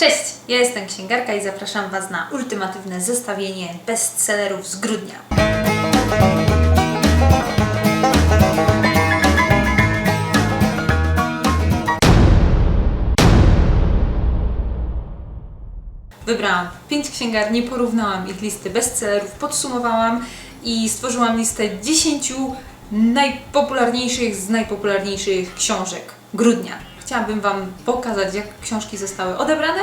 Cześć, ja jestem księgarka i zapraszam Was na ultimatywne zestawienie bestsellerów z grudnia. Wybrałam pięć księgarni, porównałam ich listy bestsellerów, podsumowałam i stworzyłam listę 10 najpopularniejszych z najpopularniejszych książek grudnia. Chciałabym Wam pokazać, jak książki zostały odebrane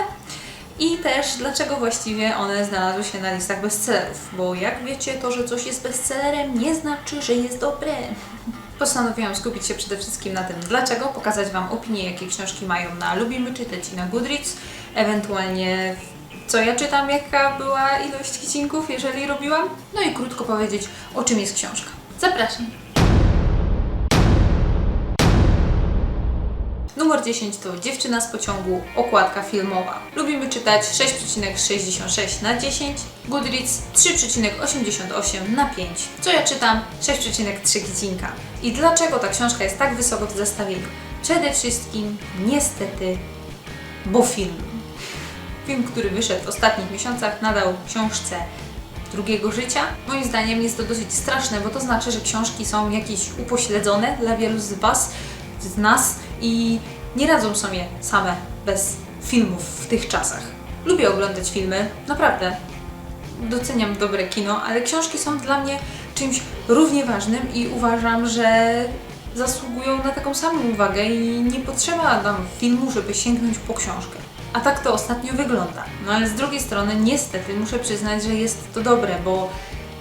i też dlaczego właściwie one znalazły się na listach bestsellerów. Bo jak wiecie, to, że coś jest bestsellerem, nie znaczy, że jest dobre. Postanowiłam skupić się przede wszystkim na tym, dlaczego, pokazać Wam opinie, jakie książki mają na Lubimy Czytać i na Goodreads, ewentualnie co ja czytam, jaka była ilość kicinków, jeżeli robiłam, no i krótko powiedzieć, o czym jest książka. Zapraszam! Numer 10 to Dziewczyna z pociągu, okładka filmowa. Lubimy czytać 6,66 na 10, Goodreads 3,88 na 5. Co ja czytam? 6,3 kicinka. I dlaczego ta książka jest tak wysoko w zestawieniu? Przede wszystkim, niestety, bo film. Film, który wyszedł w ostatnich miesiącach, nadał książce drugiego życia. Moim zdaniem jest to dosyć straszne, bo to znaczy, że książki są jakieś upośledzone dla wielu z Was, z nas i nie radzą sobie same bez filmów w tych czasach. Lubię oglądać filmy, naprawdę. Doceniam dobre kino, ale książki są dla mnie czymś równie ważnym i uważam, że zasługują na taką samą uwagę i nie potrzeba nam filmu, żeby sięgnąć po książkę. A tak to ostatnio wygląda. No ale z drugiej strony, niestety, muszę przyznać, że jest to dobre, bo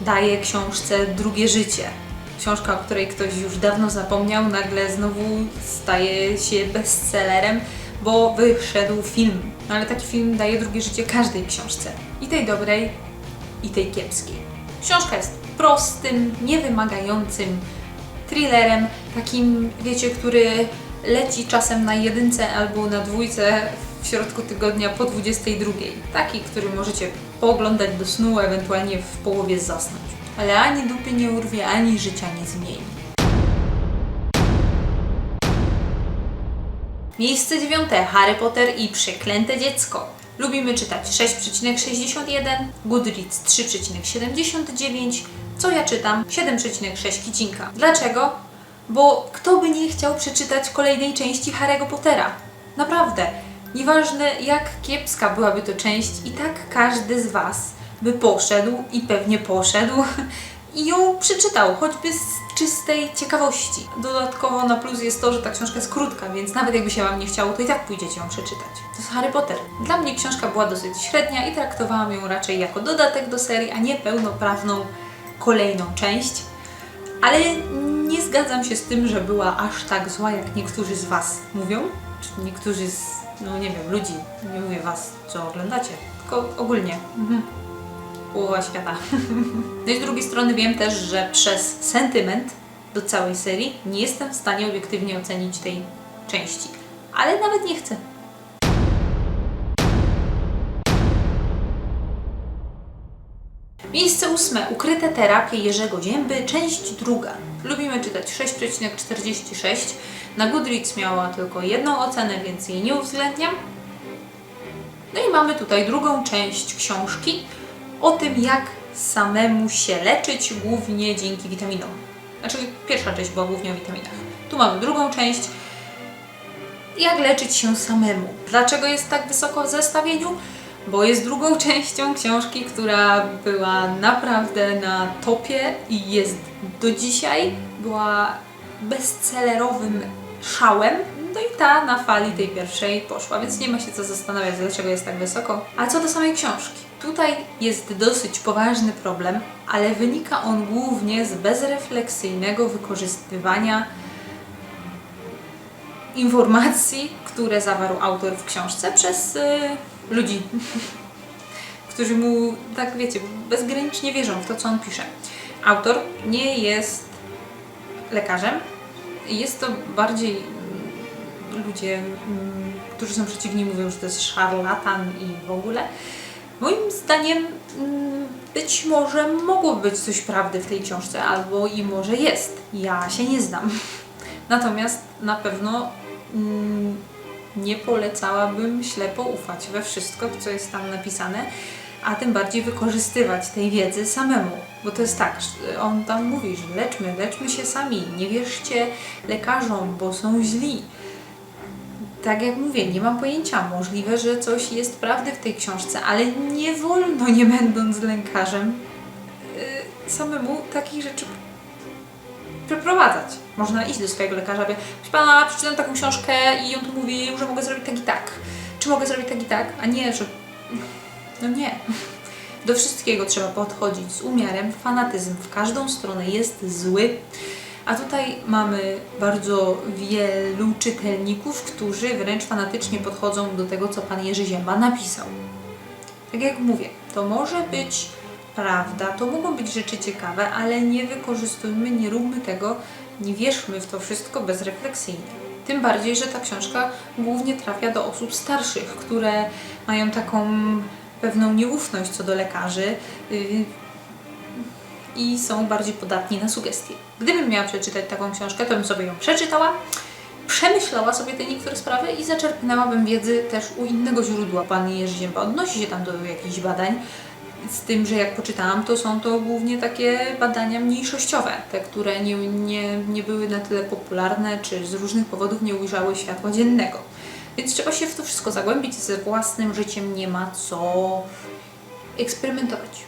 daje książce drugie życie. Książka, o której ktoś już dawno zapomniał, nagle znowu staje się bestsellerem, bo wyszedł film. No ale taki film daje drugie życie każdej książce. I tej dobrej, i tej kiepskiej. Książka jest prostym, niewymagającym thrillerem, takim, wiecie, który leci czasem na jedynce albo na dwójce w środku tygodnia po 22. Taki, który możecie pooglądać do snu, ewentualnie w połowie zasnąć. Ale ani dupy nie urwie, ani życia nie zmieni. Miejsce dziewiąte. Harry Potter i Przeklęte Dziecko. Lubimy czytać 6,61, Goodreads 3,79, co ja czytam 7,6 kicinka. Dlaczego? Bo kto by nie chciał przeczytać kolejnej części Harry'ego Pottera? Naprawdę, nieważne jak kiepska byłaby to część, i tak każdy z Was by poszedł i pewnie poszedł i ją przeczytał, choćby z czystej ciekawości. Dodatkowo na plus jest to, że ta książka jest krótka, więc nawet jakby się Wam nie chciało, to i tak pójdziecie ją przeczytać. To jest Harry Potter. Dla mnie książka była dosyć średnia i traktowałam ją raczej jako dodatek do serii, a nie pełnoprawną kolejną część. Ale nie zgadzam się z tym, że była aż tak zła, jak niektórzy z Was mówią. Czy niektórzy z, no nie wiem, ludzi. Nie mówię Was, co oglądacie, tylko ogólnie. Mhm. Połowa świata. No i z drugiej strony wiem też, że przez sentyment do całej serii nie jestem w stanie obiektywnie ocenić tej części. Ale nawet nie chcę. Miejsce ósme. Ukryte terapie Jerzego Zięby, część druga. Lubimy czytać 6,46. Na Goodreads miała tylko jedną ocenę, więc jej nie uwzględniam. No i mamy tutaj drugą część książki o tym, jak samemu się leczyć, głównie dzięki witaminom. Znaczy, pierwsza część była głównie o witaminach. Tu mamy drugą część. Jak leczyć się samemu? Dlaczego jest tak wysoko w zestawieniu? Bo jest drugą częścią książki, która była naprawdę na topie i jest do dzisiaj. Była bestsellerowym szałem. No i ta na fali tej pierwszej poszła, więc nie ma się co zastanawiać, dlaczego jest tak wysoko. A co do samej książki? Tutaj jest dosyć poważny problem, ale wynika on głównie z bezrefleksyjnego wykorzystywania informacji, które zawarł autor w książce przez y, ludzi, którzy mu, tak wiecie, bezgranicznie wierzą w to, co on pisze. Autor nie jest lekarzem, jest to bardziej mm, ludzie, mm, którzy są przeciwni, mówią, że to jest szarlatan i w ogóle. Moim zdaniem mm, być może mogło być coś prawdy w tej książce, albo i może jest. Ja się nie znam. Natomiast na pewno mm, nie polecałabym ślepo ufać we wszystko, co jest tam napisane, a tym bardziej wykorzystywać tej wiedzy samemu. Bo to jest tak, on tam mówi, że leczmy, leczmy się sami, nie wierzcie lekarzom, bo są źli. Tak jak mówię, nie mam pojęcia. Możliwe, że coś jest prawdy w tej książce, ale nie wolno, nie będąc lekarzem, yy, samemu takich rzeczy przeprowadzać. Można iść do swojego lekarza, by proszę pana, przeczytam taką książkę i on tu mówi, że mogę zrobić tak i tak. Czy mogę zrobić tak i tak, a nie, że. No nie. Do wszystkiego trzeba podchodzić z umiarem. Fanatyzm w każdą stronę jest zły. A tutaj mamy bardzo wielu czytelników, którzy wręcz fanatycznie podchodzą do tego, co pan Jerzy Zięba napisał. Tak jak mówię, to może być prawda, to mogą być rzeczy ciekawe, ale nie wykorzystujmy, nie róbmy tego, nie wierzmy w to wszystko bezrefleksyjnie. Tym bardziej, że ta książka głównie trafia do osób starszych, które mają taką pewną nieufność co do lekarzy yy, i są bardziej podatni na sugestie. Gdybym miała przeczytać taką książkę, to bym sobie ją przeczytała, przemyślała sobie te niektóre sprawy i zaczerpnęłabym wiedzy też u innego źródła. Pan Jerzy Zięba odnosi się tam do jakichś badań, z tym, że jak poczytałam, to są to głównie takie badania mniejszościowe, te, które nie, nie, nie były na tyle popularne, czy z różnych powodów nie ujrzały światła dziennego. Więc trzeba się w to wszystko zagłębić, ze własnym życiem nie ma co eksperymentować.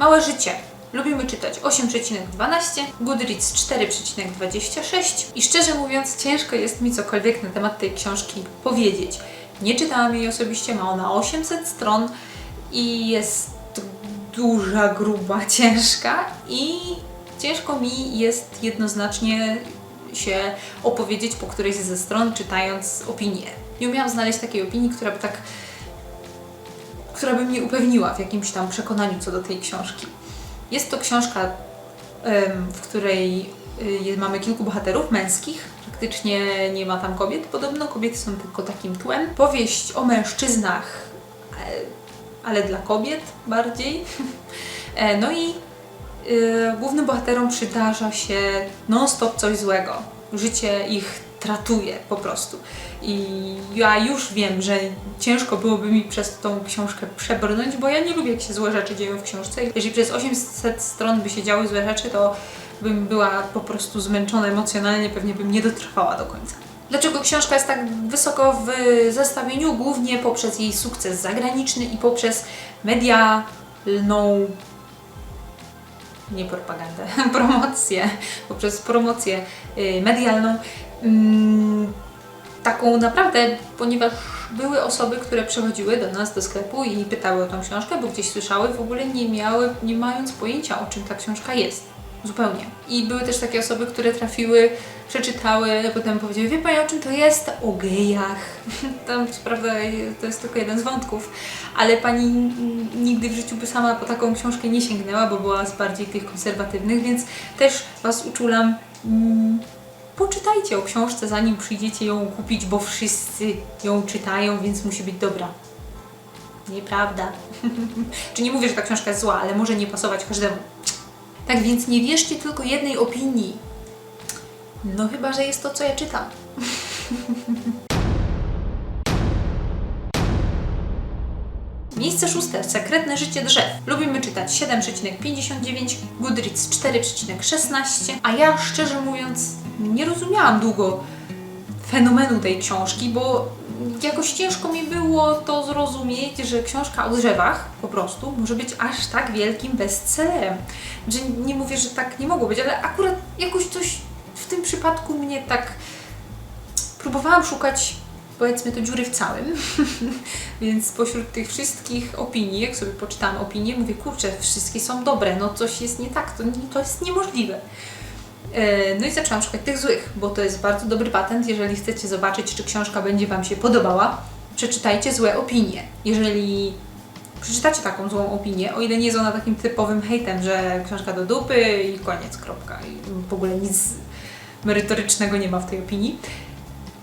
Małe życie. Lubimy czytać 8,12, Goodreads 4,26 i szczerze mówiąc ciężko jest mi cokolwiek na temat tej książki powiedzieć. Nie czytałam jej osobiście, ma ona 800 stron i jest duża, gruba, ciężka i ciężko mi jest jednoznacznie się opowiedzieć po którejś ze stron, czytając opinię. Nie umiałam znaleźć takiej opinii, która by tak która by mnie upewniła w jakimś tam przekonaniu co do tej książki. Jest to książka, w której y, mamy kilku bohaterów męskich, praktycznie nie ma tam kobiet. Podobno kobiety są tylko takim tłem. Powieść o mężczyznach, e, ale dla kobiet bardziej. E, No i y, głównym bohaterom przydarza się non-stop coś złego. Życie ich tratuje po prostu. I ja już wiem, że ciężko byłoby mi przez tą książkę przebrnąć, bo ja nie lubię, jak się złe rzeczy dzieją w książce. Jeżeli przez 800 stron by się działy złe rzeczy, to bym była po prostu zmęczona emocjonalnie, pewnie bym nie dotrwała do końca. Dlaczego książka jest tak wysoko w zestawieniu? Głównie poprzez jej sukces zagraniczny i poprzez medialną nie propagandę, promocję, poprzez promocję y, medialną. Mm, taką naprawdę, ponieważ były osoby, które przychodziły do nas do sklepu i pytały o tą książkę, bo gdzieś słyszały, w ogóle nie miały, nie mając pojęcia o czym ta książka jest. Zupełnie. I były też takie osoby, które trafiły, przeczytały, potem powiedziały, wie Pani o czym to jest? O gejach. Tam co prawda to jest tylko jeden z wątków, ale Pani nigdy w życiu by sama po taką książkę nie sięgnęła, bo była z bardziej tych konserwatywnych, więc też Was uczulam, mm, poczytajcie o książce zanim przyjdziecie ją kupić, bo wszyscy ją czytają, więc musi być dobra. Nieprawda. Czy nie mówię, że ta książka jest zła, ale może nie pasować każdemu. Tak więc nie wierzcie tylko jednej opinii. No chyba, że jest to, co ja czytam. Miejsce szóste. Sekretne życie drzew. Lubimy czytać 7,59, Goodreads 4,16, a ja szczerze mówiąc nie rozumiałam długo fenomenu tej książki, bo jakoś ciężko mi było to zrozumieć, że książka o drzewach po prostu może być aż tak wielkim bestsellerem. Że nie mówię, że tak nie mogło być, ale akurat jakoś coś w tym przypadku mnie tak próbowałam szukać powiedzmy to dziury w całym, więc spośród tych wszystkich opinii, jak sobie poczytałam opinie, mówię, kurczę, wszystkie są dobre, no coś jest nie tak, to, to jest niemożliwe. E, No i zaczęłam szukać tych złych, bo to jest bardzo dobry patent. Jeżeli chcecie zobaczyć, czy książka będzie Wam się podobała, przeczytajcie złe opinie. Jeżeli przeczytacie taką złą opinię, o ile nie jest ona takim typowym hejtem, że książka do dupy i koniec, kropka. I w ogóle nic merytorycznego nie ma w tej opinii.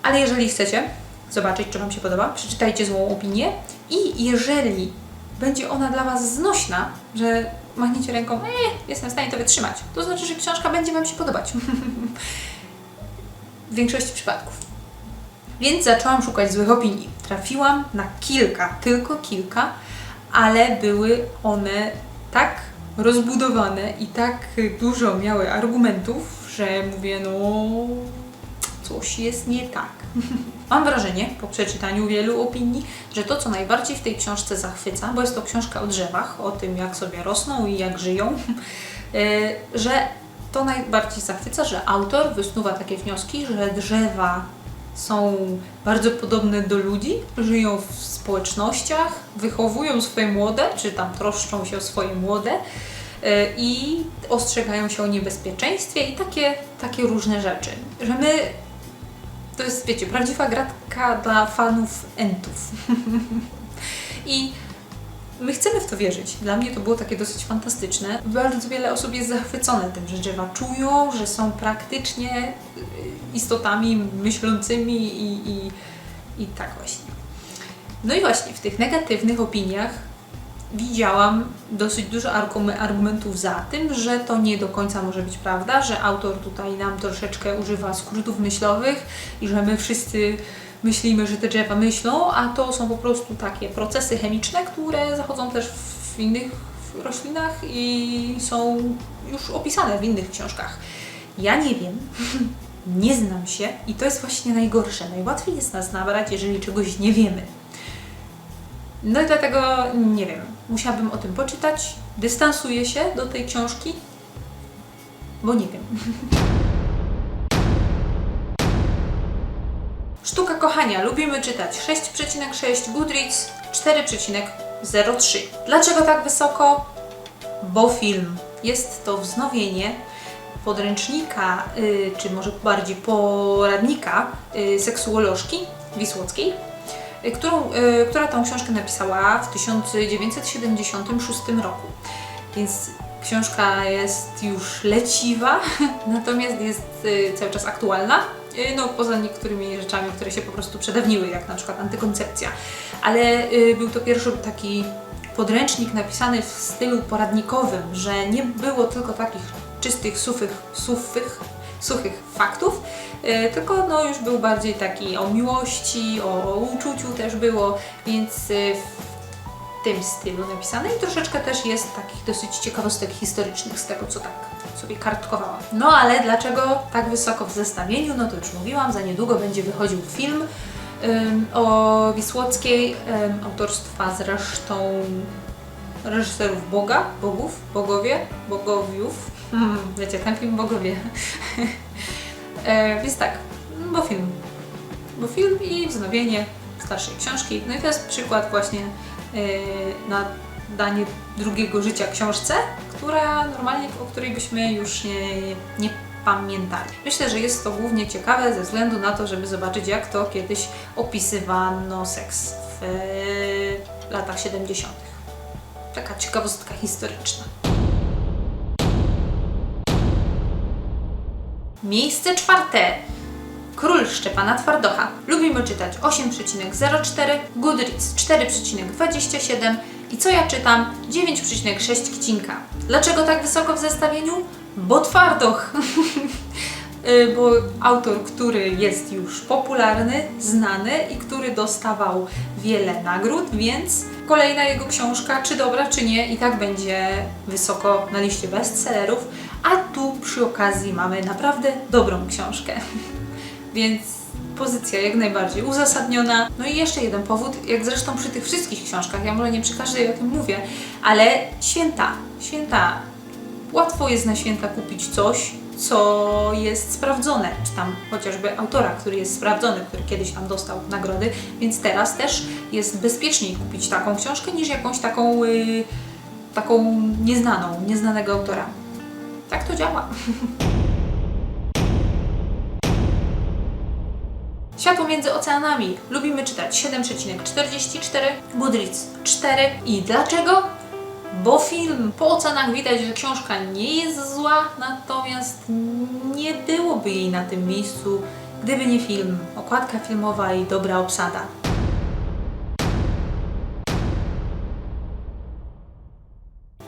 Ale jeżeli chcecie zobaczyć, czy Wam się podoba, przeczytajcie złą opinię i jeżeli będzie ona dla Was znośna, że machniecie ręką, e, jestem w stanie to wytrzymać, to znaczy, że książka będzie Wam się podobać. w większości przypadków. Więc zaczęłam szukać złych opinii. Trafiłam na kilka, tylko kilka, ale były one tak rozbudowane i tak dużo miały argumentów, że mówię, no coś jest nie tak. Mam wrażenie, po przeczytaniu wielu opinii, że to, co najbardziej w tej książce zachwyca, bo jest to książka o drzewach, o tym, jak sobie rosną i jak żyją, e, że to najbardziej zachwyca, że autor wysnuwa takie wnioski, że drzewa są bardzo podobne do ludzi, żyją w społecznościach, wychowują swoje młode, czy tam troszczą się o swoje młode e, i ostrzegają się o niebezpieczeństwie i takie, takie różne rzeczy. Że my to jest, wiecie, prawdziwa gratka dla fanów entów. I my chcemy w to wierzyć. Dla mnie to było takie dosyć fantastyczne. Bardzo wiele osób jest zachwycone tym, że drzewa czują, że są praktycznie y, istotami myślącymi i, i, i tak właśnie. No i właśnie w tych negatywnych opiniach widziałam dosyć dużo argu- argumentów za tym, że to nie do końca może być prawda, że autor tutaj nam troszeczkę używa skrótów myślowych i że my wszyscy myślimy, że te drzewa myślą, a to są po prostu takie procesy chemiczne, które zachodzą też w innych roślinach i są już opisane w innych książkach. Ja nie wiem, nie znam się i to jest właśnie najgorsze. Najłatwiej jest nas nabrać, jeżeli czegoś nie wiemy. No i dlatego nie wiem, musiałabym o tym poczytać. Dystansuję się do tej książki, bo nie wiem. Sztuka kochania. Lubimy czytać 6,6, Goodreads 4,03. Dlaczego tak wysoko? Bo film. Jest to wznowienie podręcznika, y, czy może bardziej poradnika y, seksuolożki Wisłockiej, którą, y, która tą książkę napisała w 1976 roku. Więc książka jest już leciwa, natomiast jest y, cały czas aktualna. Y, No, poza niektórymi rzeczami, które się po prostu przedawniły, jak na przykład antykoncepcja. Ale y, był to pierwszy taki podręcznik napisany w stylu poradnikowym, że nie było tylko takich czystych, suchych, suchych, suchych faktów, y, tylko no, już był bardziej taki o miłości, o uczuciu też było, więc y, w tym stylu napisane i troszeczkę też jest takich dosyć ciekawostek historycznych z tego, co tak sobie kartkowałam. No ale dlaczego tak wysoko w zestawieniu? No to już mówiłam, za niedługo będzie wychodził film o Wisłockiej, ym, autorstwa zresztą reżyserów Boga, Bogów, Bogowie, Bogowiów, hmm, wiecie, ten film Bogowie. e, więc tak, bo film, bo film i wznowienie starszej książki. No i to jest przykład właśnie yy, na danie drugiego życia książce, która normalnie, o której byśmy już nie, nie pamiętali. Myślę, że jest to głównie ciekawe ze względu na to, żeby zobaczyć, jak to kiedyś opisywano seks w yy, latach 70. Taka ciekawostka historyczna. Miejsce czwarte. Król Szczepana Twardocha. Lubimy czytać 8,04, Goodreads 4,27 i co ja czytam 9,6 kcinka. Dlaczego tak wysoko w zestawieniu? Bo Twardoch. Y, Bo autor, który jest już popularny, znany i który dostawał wiele nagród, więc kolejna jego książka, czy dobra, czy nie, i tak będzie wysoko na liście bestsellerów. A tu przy okazji mamy naprawdę dobrą książkę. Więc pozycja jak najbardziej uzasadniona. No i jeszcze jeden powód, jak zresztą przy tych wszystkich książkach, ja może nie przy każdej o tym mówię, ale święta, święta. Łatwo jest na święta kupić coś, co jest sprawdzone, czy tam chociażby autora, który jest sprawdzony, który kiedyś tam dostał nagrody, więc teraz też jest bezpieczniej kupić taką książkę niż jakąś taką, yy, taką nieznaną, nieznanego autora. Tak to działa. Światło między oceanami. Lubimy czytać 7,44, Goodreads 4. I dlaczego? Bo film. Po ocenach widać, że książka nie jest zła, natomiast nie byłoby jej na tym miejscu, gdyby nie film. Okładka filmowa i dobra obsada.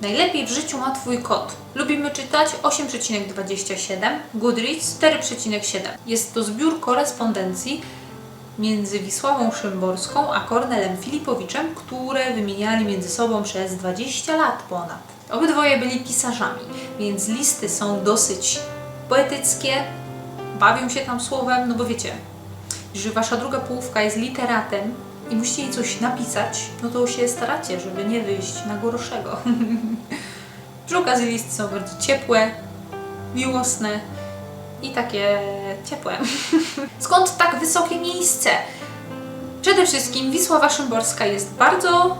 Najlepiej w życiu ma Twój kot. Lubimy czytać 8,27, Goodreads 4,7. Jest to zbiór korespondencji między Wisławą Szymborską a Kornelem Filipowiczem, które wymieniali między sobą przez 20 lat ponad. Obydwoje byli pisarzami, więc listy są dosyć poetyckie, bawią się tam słowem, no bo wiecie, że wasza druga połówka jest literatem i musicie jej coś napisać, no to się staracie, żeby nie wyjść na gorszego. Przy okazji listy są bardzo ciepłe, miłosne i takie ciepłe. Skąd tak wysokie miejsce? Przede wszystkim Wisława Szymborska jest bardzo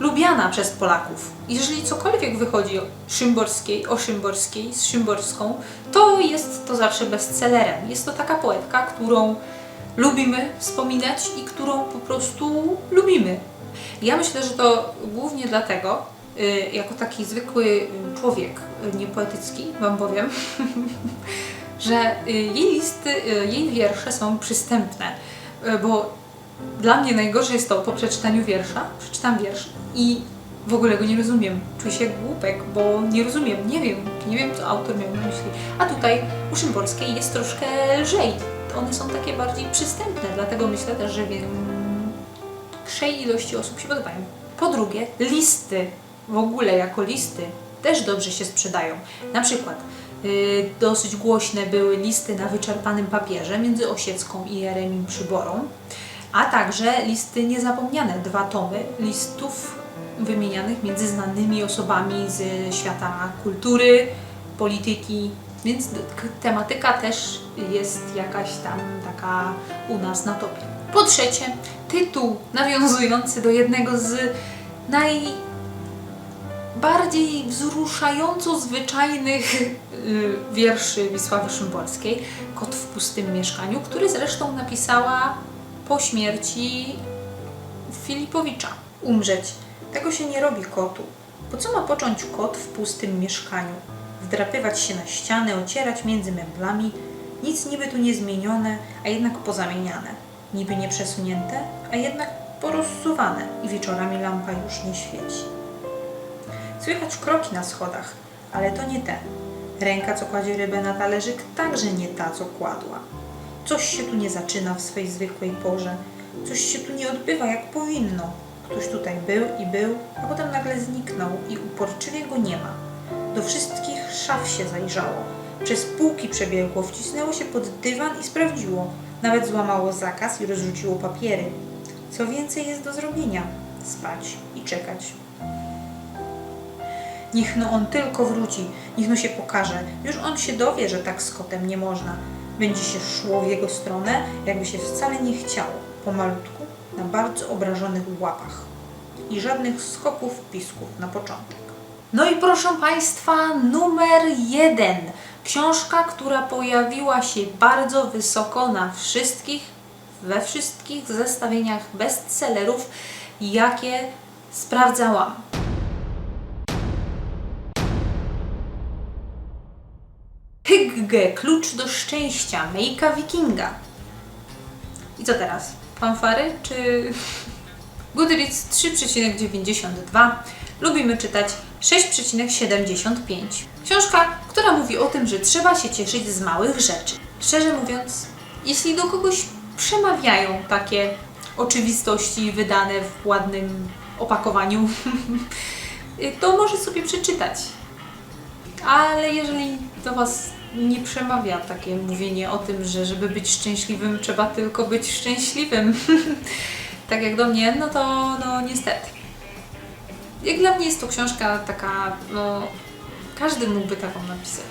lubiana przez Polaków. Jeżeli cokolwiek wychodzi o Szymborskiej, o Szymborskiej, z Szymborską, to jest to zawsze bestsellerem. Jest to taka poetka, którą lubimy wspominać i którą po prostu lubimy. Ja myślę, że to głównie dlatego, y, jako taki zwykły człowiek, y, niepoetycki, Wam powiem, że y, jej listy, jej wiersze są przystępne, bo dla mnie najgorsze jest to po przeczytaniu wiersza, przeczytam wiersz i w ogóle go nie rozumiem. Czuję się głupek, bo nie rozumiem, nie wiem, nie wiem co autor miał na myśli. A tutaj u Szymborskiej jest troszkę lżej. One są takie bardziej przystępne, dlatego myślę też, że większej ilości osób się podobają. Po drugie, listy w ogóle jako listy też dobrze się sprzedają. Na przykład y, dosyć głośne były listy na wyczerpanym papierze między Osiecką i Jeremim Przyborą, a także listy niezapomniane, dwa tomy listów wymienianych między znanymi osobami z świata kultury, polityki, więc tematyka też jest jakaś tam taka u nas na topie. Po trzecie, tytuł nawiązujący do jednego z najbardziej wzruszająco zwyczajnych y, wierszy Wisławy Szymborskiej, Kot w pustym mieszkaniu, który zresztą napisała po śmierci Filipowicza. Umrzeć. Tego się nie robi kotu. Po co ma począć kot w pustym mieszkaniu? Wdrapywać się na ścianę, ocierać między meblami. Nic niby tu nie zmienione, a jednak pozamieniane. Niby nie przesunięte, a jednak porozsuwane i wieczorami lampa już nie świeci. Słychać kroki na schodach, ale to nie te. Ręka, co kładzie rybę na talerzyk, także nie ta, co kładła. Coś się tu nie zaczyna w swej zwykłej porze. Coś się tu nie odbywa jak powinno. Ktoś tutaj był i był, a potem nagle zniknął i uporczywie go nie ma. Do wszystkich szaf się zajrzało. Przez półki przebiegło, wcisnęło się pod dywan i sprawdziło. Nawet złamało zakaz i rozrzuciło papiery. Co więcej jest do zrobienia? Spać i czekać. Niech no on tylko wróci, niech no się pokaże. Już on się dowie, że tak z kotem nie można. Będzie się szło w jego stronę, jakby się wcale nie chciało. Pomalutku, na bardzo obrażonych łapach. I żadnych skoków, pisków na początek. No i proszę Państwa, numer jeden. Książka, która pojawiła się bardzo wysoko na wszystkich, we wszystkich zestawieniach bestsellerów, jakie sprawdzałam. Hygge, klucz do szczęścia, Mejka Wikinga. I co teraz? Fanfary czy... Goodreads 3,92. Lubimy czytać 6,75. Książka, która mówi o tym, że trzeba się cieszyć z małych rzeczy. Szczerze mówiąc, jeśli do kogoś przemawiają takie oczywistości wydane w ładnym opakowaniu, to może sobie przeczytać. Ale jeżeli do Was nie przemawia takie mówienie o tym, że żeby być szczęśliwym, trzeba tylko być szczęśliwym, tak jak do mnie, no to no niestety. Jak dla mnie jest to książka taka, no każdy mógłby taką napisać.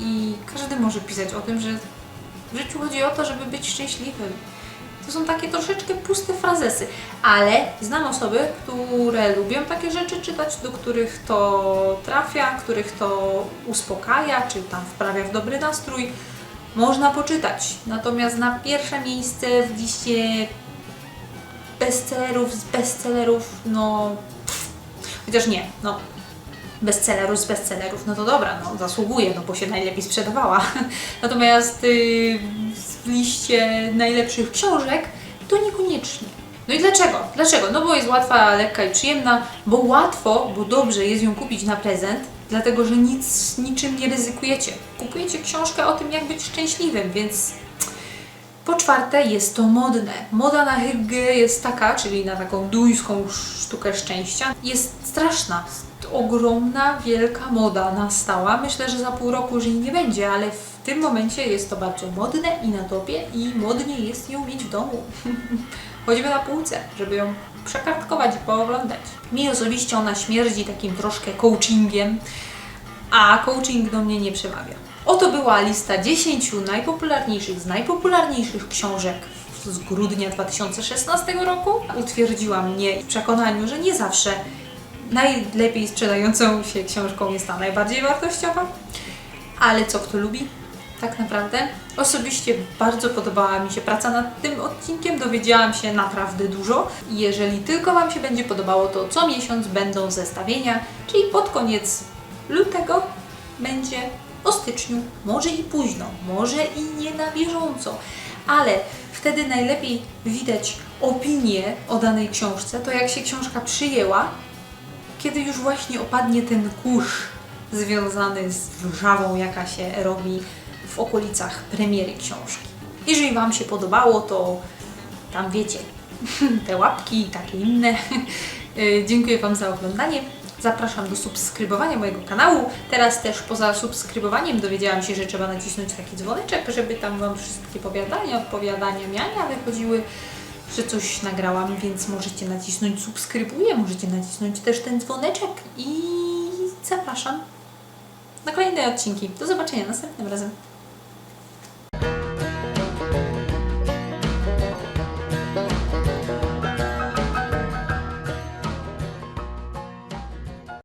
I każdy może pisać o tym, że w życiu chodzi o to, żeby być szczęśliwym. To są takie troszeczkę puste frazesy, ale znam osoby, które lubią takie rzeczy czytać, do których to trafia, których to uspokaja, czy tam wprawia w dobry nastrój. Można poczytać. Natomiast na pierwsze miejsce w liście bestsellerów z bestsellerów, no chociaż nie, no bestsellerów z bestsellerów, no to dobra, no zasługuje, no bo się najlepiej sprzedawała. Natomiast y, w liście najlepszych książek to niekoniecznie. No i dlaczego? Dlaczego? No bo jest łatwa, lekka i przyjemna, bo łatwo, bo dobrze jest ją kupić na prezent, dlatego że nic, niczym nie ryzykujecie. Kupujecie książkę o tym, jak być szczęśliwym, więc po czwarte, jest to modne. Moda na hygge jest taka, czyli na taką duńską sztukę szczęścia, jest straszna. Ogromna, wielka moda nastała. Myślę, że za pół roku już jej nie będzie, ale w tym momencie jest to bardzo modne i na topie i modnie jest ją mieć w domu. Choćby na półce, żeby ją przekartkować i pooglądać. Mi osobiście ona śmierdzi takim troszkę coachingiem, a coaching do mnie nie przemawia. Oto była lista 10 najpopularniejszych z najpopularniejszych książek z grudnia 2016 roku. Utwierdziła mnie w przekonaniu, że nie zawsze najlepiej sprzedającą się książką jest ta najbardziej wartościowa, ale co kto lubi, tak naprawdę. Osobiście bardzo podobała mi się praca nad tym odcinkiem, dowiedziałam się naprawdę dużo. Jeżeli tylko Wam się będzie podobało, to co miesiąc będą zestawienia, czyli pod koniec lutego będzie o styczniu, może i późno, może i nie na bieżąco, ale wtedy najlepiej widać opinię o danej książce, to jak się książka przyjęła, kiedy już właśnie opadnie ten kurz związany z wrzawą, jaka się robi w okolicach premiery książki. Jeżeli Wam się podobało, to tam wiecie, te łapki i takie inne. Y, Dziękuję Wam za oglądanie. Zapraszam do subskrybowania mojego kanału. Teraz też poza subskrybowaniem dowiedziałam się, że trzeba nacisnąć taki dzwoneczek, żeby tam Wam wszystkie powiadania, odpowiadania, miania wychodziły, że coś nagrałam, więc możecie nacisnąć subskrybuję, możecie nacisnąć też ten dzwoneczek i zapraszam na kolejne odcinki. Do zobaczenia następnym razem.